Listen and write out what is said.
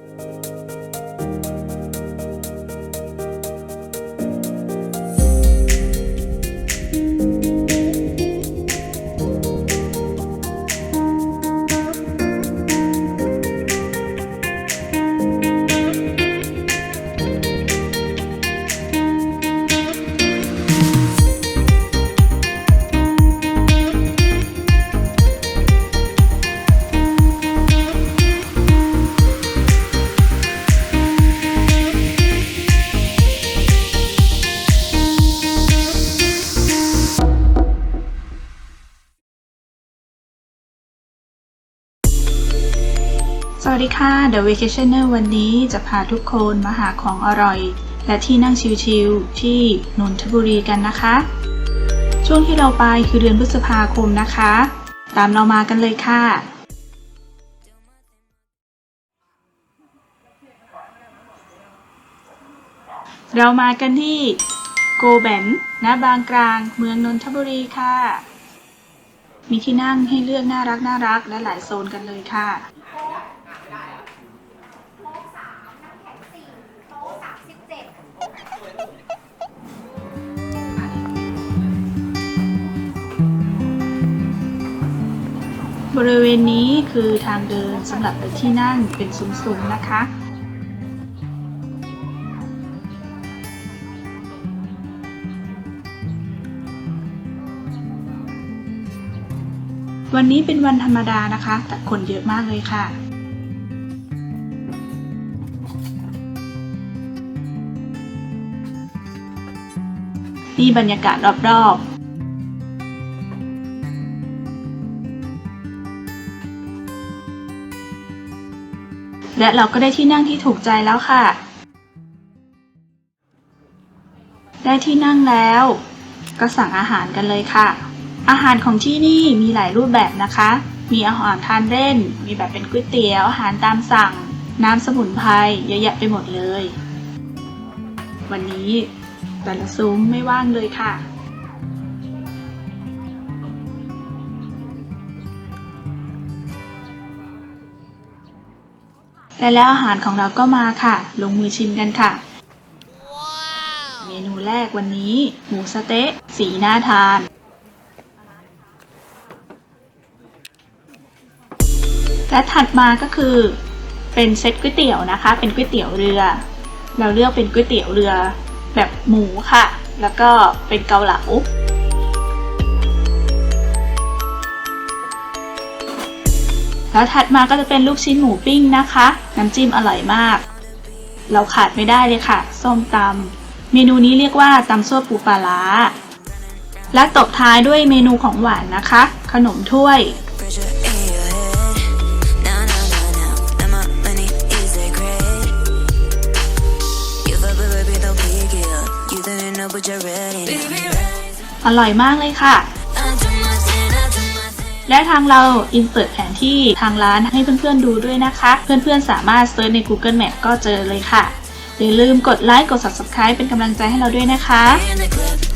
Música สวัสดีค่ะ The Vacationer วันนี้จะพาทุกคนมาหาของอร่อย และที่นั่งชิลๆที่นนทบุรีกันนะคะ ช่วงที่เราไปคือเดือนพฤษภาคมนะคะ ตามเรามากันเลยค่ะ เรามากันที่โกแบนณบางกลาง เมืองนนทบุรีค่ะ มีที่นั่งให้เลือกน่ารักน่ารักและหลายโซนกันเลยค่ะ บริเวณนี้คือทางเดินสำหรับที่นั่งเป็นซุ้มๆนะคะ วันนี้เป็นวันธรรมดานะคะ แต่คนเยอะมากเลยค่ะนี่บรรยากาศรอบๆ และเราก็ได้ที่นั่งที่ถูกใจแล้วค่ะ ได้ที่นั่งแล้ว ก็สั่งอาหารกันเลยค่ะ อาหารของที่นี่มีหลายรูปแบบนะคะ มีอาหารทานเล่น มีแบบเป็นก๋วยเตี๋ยว อาหารตามสั่ง น้ำสมุนไพรเยอะแยะไปหมดเลย วันนี้แต่ละซุ้มไม่ว่างเลยค่ะ และแล้วอาหารของเราก็มาค่ะ ลงมือชิมกันค่ะ เมนูแรกวันนี้ หมูสเต๊ะ สีน่าทานและถัดมาก็คือเป็นเซตก๋วยเตี๋ยวนะคะ เป็นก๋วยเตี๋ยวเรือ เราเลือกเป็นก๋วยเตี๋ยวเรือแบบหมูค่ะ แล้วก็เป็นเกาเหลา แล้วถัดมาก็จะเป็นลูกชิ้นหมูปิ้งนะคะ น้ำจิ้มอร่อยมาก เราขาดไม่ได้เลยค่ะ ส้มตำเมนูนี้เรียกว่าตำซั่วปูปลาร้า และตบท้ายด้วยเมนูของหวานนะคะ ขนมถ้วยอร่อยมากเลยค่ะ และทางเราอินเสิร์ตแผนที่ทางร้านให้เพื่อนๆดูด้วยนะคะ เพื่อนๆสามารถเซิร์ชใน Google Map ก็เจอเลยค่ะอย่าลืมกดไลค์กด Subscribe เป็นกำลังใจให้เราด้วยนะคะ